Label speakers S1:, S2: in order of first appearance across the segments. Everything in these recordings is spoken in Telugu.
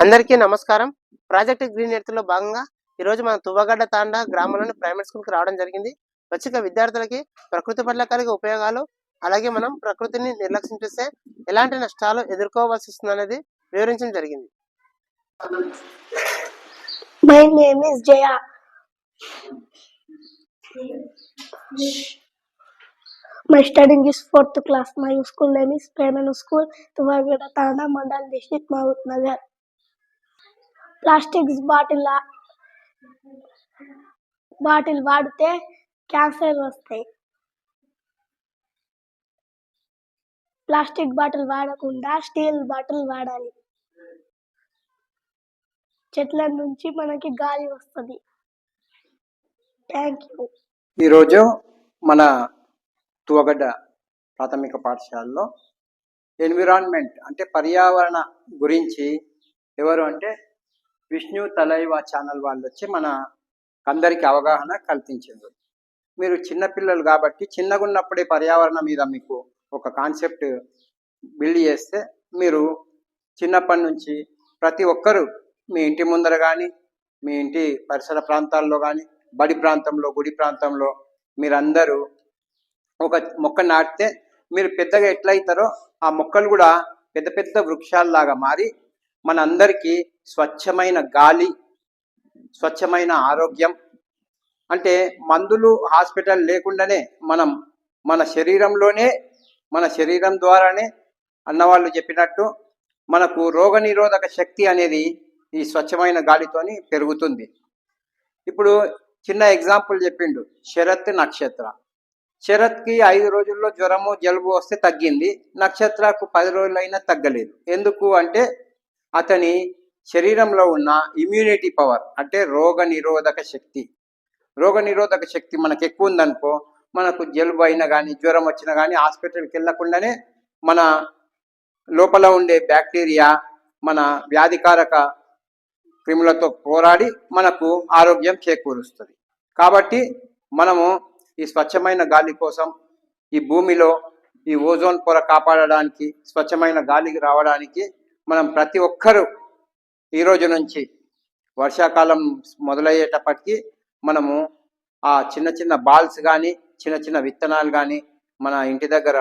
S1: అందరికీ నమస్కారం ప్రాజెక్ట్ గ్రీన్ ఎర్త్లో భాగంగా ఈ రోజు మన తువ్వగడ్డ తాండా గ్రామంలోని ప్రైమరీ స్కూల్కి రావడం జరిగింది వచ్చిన విద్యార్థులకి ప్రకృతి పట్ల కలిగే ఉపయోగాలు అలాగే మనం ప్రకృతిని నిర్లక్ష్యం చేస్తే ఎలాంటి నష్టాలు ఎదుర్కోవాల్సి వస్తుంది అనేది వివరించడం జరిగింది
S2: my name is Jaya. My studying is fourth class. My school name is Penanu School, Tuvagada Tanda Mandal District, Nagar. Plastics bottle bottle వాడితే క్యాన్సర్ వస్తాయి. ప్లాస్టిక్ బాటిల్ వాడకుండా స్టీల్ బాటిల్ వాడాలి. చెట్ల నుంచి మనకి గాలి వస్తుంది. Thank you.
S3: ఈరోజు మన తువగడ్డ ప్రాథమిక పాఠశాలలో ఎన్విరాన్మెంట్ అంటే పర్యావరణ గురించి ఎవరు అంటే విష్ణు తలైవా ఛానల్ వాళ్ళు వచ్చి మన అందరికి అవగాహన కల్పించింది. మీరు చిన్నపిల్లలు కాబట్టి చిన్నగా ఉన్నప్పుడే పర్యావరణం మీద మీకు ఒక కాన్సెప్ట్ బిల్డ్ చేస్తే మీరు చిన్నప్పటి నుంచి ప్రతి ఒక్కరూ మీ ఇంటి ముందర కానీ మీ ఇంటి పరిసర ప్రాంతాల్లో కానీ బడి ప్రాంతంలో గుడి ప్రాంతంలో మీరందరూ ఒక మొక్క నాటితే మీరు పెద్దగా ఎట్లయితారో ఆ మొక్కలు కూడా పెద్ద పెద్ద వృక్షాల్లాగా మారి మన అందరికీ స్వచ్ఛమైన గాలి స్వచ్ఛమైన ఆరోగ్యం. అంటే మందులు హాస్పిటల్ లేకుండానే మనం మన శరీరంలోనే మన శరీరం ద్వారానే అన్నవాళ్ళు చెప్పినట్టు మనకు రోగనిరోధక శక్తి అనేది ఈ స్వచ్ఛమైన గాలితోని పెరుగుతుంది. ఇప్పుడు చిన్న ఎగ్జాంపుల్ చెప్పిండు. శరత్ నక్షత్ర. శరత్కి ఐదు రోజుల్లో జ్వరము జలుబు వస్తే తగ్గింది. నక్షత్రకు పది రోజులైనా తగ్గలేదు. ఎందుకు అంటే అతని శరీరంలో ఉన్న ఇమ్యూనిటీ పవర్ అంటే రోగ నిరోధక శక్తి. రోగ నిరోధక శక్తి మనకు ఎక్కువ ఉందనుకో మనకు జలుబు అయినా కానీ జ్వరం వచ్చినా కానీ హాస్పిటల్కి వెళ్ళకుండానే మన లోపల ఉండే బ్యాక్టీరియా మన వ్యాధికారక క్రిములతో పోరాడి మనకు ఆరోగ్యం చేకూరుస్తుంది. కాబట్టి మనము ఈ స్వచ్ఛమైన గాలి కోసం ఈ భూమిలో ఈ ఓజోన్ పొర కాపాడడానికి స్వచ్ఛమైన గాలికి రావడానికి మనం ప్రతి ఒక్కరూ ఈరోజు నుంచి వర్షాకాలం మొదలయ్యేటప్పటికి మనము ఆ చిన్న చిన్న బాల్స్ కానీ చిన్న చిన్న విత్తనాలు కానీ మన ఇంటి దగ్గర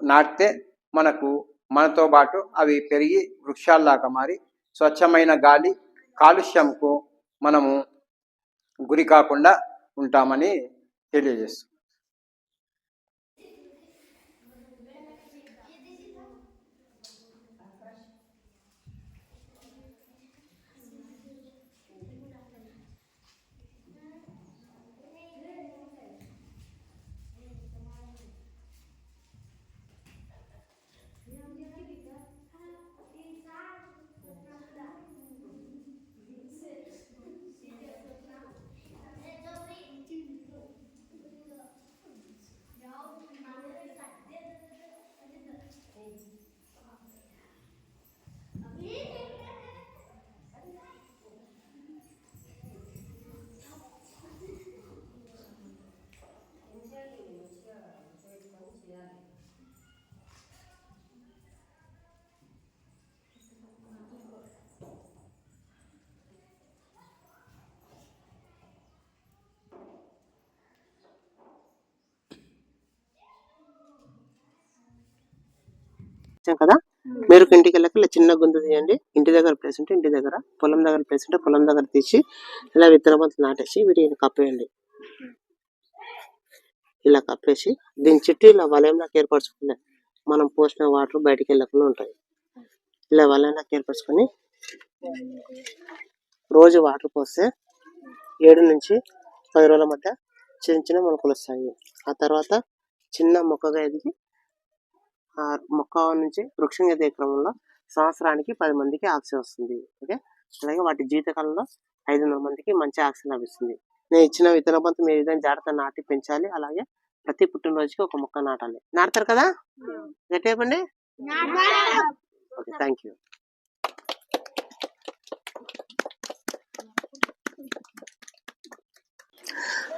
S3: నాటితే మనకు మనతో పాటు అవి పెరిగి వృక్షాల్లాగా మారి స్వచ్ఛమైన గాలి కాలుష్యంకు మనము గురి కాకుండా ఉంటామని తెలియజేస్తుంది
S1: వచ్చాం కదా? మీరు ఇంటికి వెళ్ళక ఇలా చిన్న గుంత తీయండి. ఇంటి దగ్గర ప్లేస్ ఉంటే ఇంటి దగ్గర పొలం దగ్గర ప్లేస్ ఉంటే పొలం దగ్గర తీసి ఇలా విత్తన బంతులు నాటేసి వీటిని కప్పేయండి. ఇలా కప్పేసి దీని చుట్టూ ఇలా వలయంలాగా ఏర్పరచుకునే మనం పోసిన వాటర్ బయటికి వెళ్ళకుండా ఉంటాయి. ఇలా వలయంలాగా ఏర్పరచుకొని రోజు వాటర్ పోస్తే ఏడు నుంచి పది రోజుల మధ్య చిన్న చిన్న మొలకలు వస్తాయి. ఆ తర్వాత చిన్న మొక్కగా ఎదిగి మొక్క నుంచి వృక్షం ఎదిగే క్రమంలో సంవత్సరానికి పది మందికి ఆక్సిజన్ వస్తుంది. ఓకే? అలాగే వాటి జీవితకాలంలో ఐదు వందల మందికి మంచి ఆక్సిజన్ లభిస్తుంది. నేను ఇచ్చిన విత్తన బంతు మీరు విధంగా జాగ్రత్త నాటి పెంచాలి. అలాగే ప్రతి పుట్టినరోజుకి ఒక మొక్క నాటాలి. నాటుతారు కదా? గట్టి చెప్పండి ఓకే థ్యాంక్ యూ.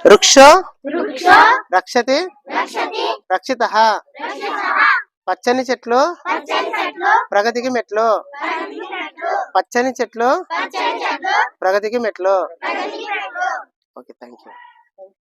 S1: వృక్షో? రక్షతి? రక్షిత? పచ్చని చెట్లు ప్రగతికి మెట్లు. పచ్చని చెట్లు ప్రగతికి మెట్లు. Okay thank you